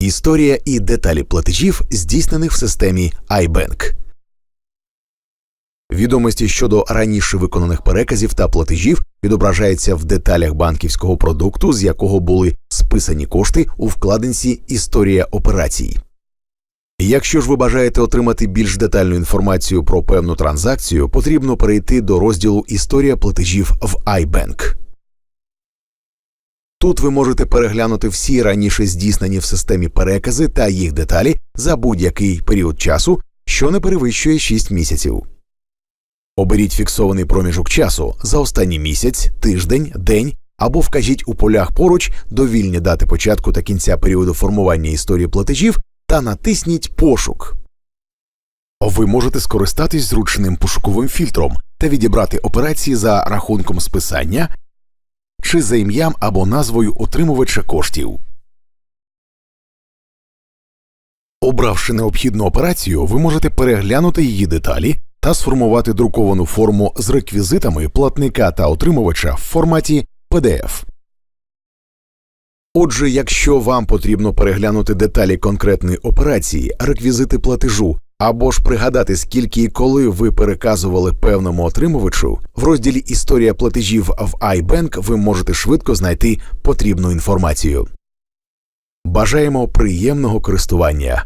Історія і деталі платежів, здійснених в системі iBank. Відомості щодо раніше виконаних переказів та платежів відображаються в деталях банківського продукту, з якого були списані кошти у вкладинці Історія операцій. Якщо ж ви бажаєте отримати більш детальну інформацію про певну транзакцію, потрібно перейти до розділу Історія платежів в iBank. Тут ви можете переглянути всі раніше здійснені в системі перекази та їх деталі за будь-який період часу, що не перевищує 6 місяців. Оберіть фіксований проміжок часу за останній місяць, тиждень, день або вкажіть у полях поруч довільні дати початку та кінця періоду формування історії платежів та натисніть Пошук. Ви можете скористатись зручним пошуковим фільтром та відібрати операції за рахунком списання чи за ім'ям або назвою отримувача коштів. Обравши необхідну операцію, ви можете переглянути її деталі та сформувати друковану форму з реквізитами платника та отримувача в форматі PDF. Отже, якщо вам потрібно переглянути деталі конкретної операції, реквізити платежу або ж пригадати, скільки і коли ви переказували певному отримувачу, в розділі Історія платежів в iBank ви можете швидко знайти потрібну інформацію. Бажаємо приємного користування.